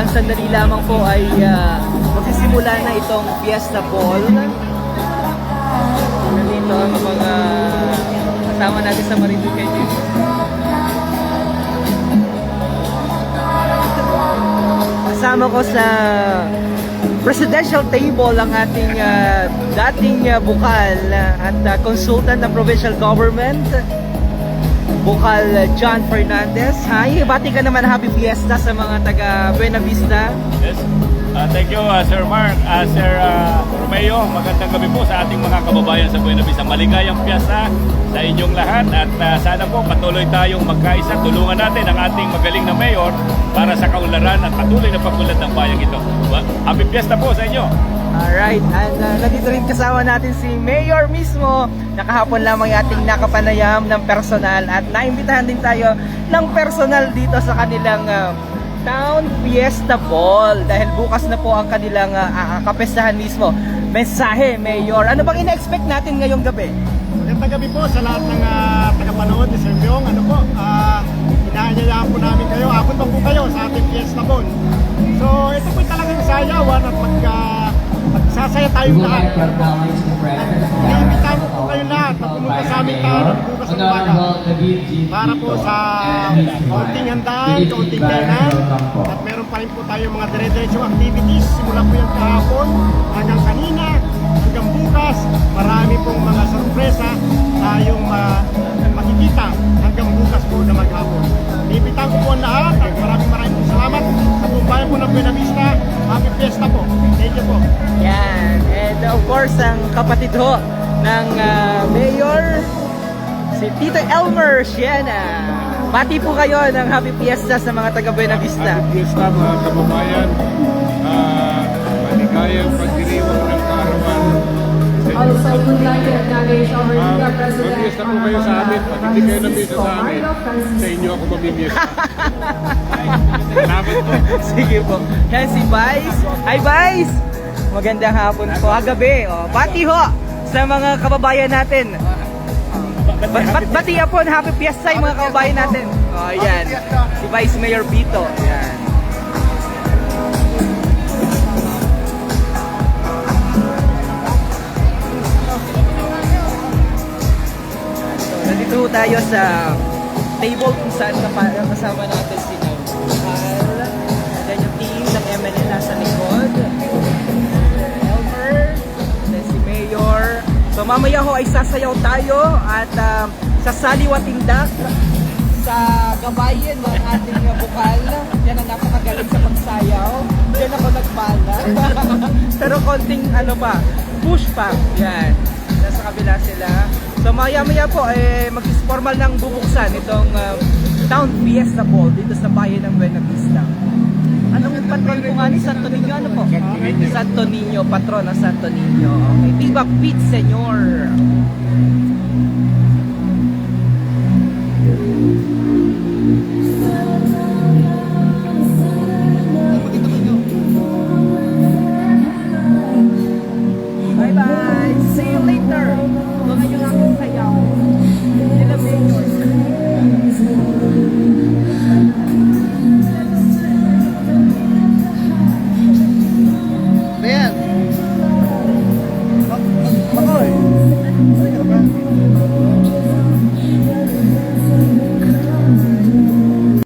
isang sandali lamang po ay ah, magsisimula na itong Fiesta Ball. Nandito ang mga kasama natin sa Marinduque News. Kasama ko sa presidential table ang ating ah, dating ah, bukal ah, at ah, consultant ng provincial government Bukal ah, John Fernandez. Hi, bati ka naman happy fiesta sa mga taga Buena Vista. Yes. Ah, thank you, ah, Sir Mark. Ah, Sir uh, Romeo, magandang gabi po sa ating mga kababayan sa Buena Vista. Maligayang piyesta sa inyong lahat at ah, sana po patuloy tayong magkaisa. Tulungan natin ang ating magaling na mayor para sa kaunlaran at patuloy na pagkulad ng bayang ito. Happy piyesta po sa inyo. Alright, and uh, nandito rin kasama natin si Mayor mismo. Nakahapon lamang ating nakapanayam ng personal at naimbitahan din tayo ng personal dito sa kanilang uh, Town Fiesta Ball dahil bukas na po ang kanilang uh, kapestahan mismo. Mensahe, Mayor. Ano bang ina-expect natin ngayong gabi? Magandang gabi po sa lahat ng uh, tagapanood ni Sir Byong. Ano po, uh, inaanyayaan po namin kayo. Abot po kayo sa ating Fiesta Ball. So, ito po talagang sayawan at mag, uh, magsasaya tayong lahat. Kayo lahat na pumunta sa aming tahanan bukas ng umaga. Para po sa kaunting handaan, kaunting kainan. At meron pa rin po tayong mga dire-diretsong activities. Simula po yung kahapon hanggang kanina, hanggang bukas. Marami pong mga sorpresa tayong ma- makikita hanggang bukas po na maghapon. Iimbitahan ko po ang lahat at maraming maraming po salamat sa buong bayan po ng Buena Vista. Happy Fiesta po. Thank you po. Yan. And of course, ang kapatid ho ng uh, Mayor, si Tito Elmer Siena. Bati po kayo ng Happy Fiesta sa mga taga Buena Vista. Happy Fiesta mga kababayan. Uh, maligayang pagdiriwang ng kaarawan. Also, would like to acknowledge our Uh, Vice President Mag-fiesta po kayo sa amin. Pag hindi kayo nabisa sa amin, sa inyo ako mamimiesta. Salamat po. Sige po. Yan si Vice. Hi Vice! Magandang hapon po. Ah, gabi. Oh, bati ho sa mga kababayan natin. Ba- bat bati po Happy Fiesta yung mga kababayan natin. Oh, yan. Si Vice Mayor Vito. Yan. So, nandito tayo sa table kung saan kasama natin si So mamaya ho ay sasayaw tayo at um, sasali wa tindak sa gabayan ng ating uh, bukal. Yan ang napakagaling sa pagsayaw. Diyan ako nagmana. Pero konting ano pa, push pa. Yan. Nasa kabila sila. So maya maya po eh, mag-formal ng bubuksan itong uh, Town Fiesta Ball dito sa bayan ng Buena Vista. Anong patron po nga ni Santo Niño? Ano po? Santo Niño, patron ng Santo Niño. Okay. Viva Pete, Senyor!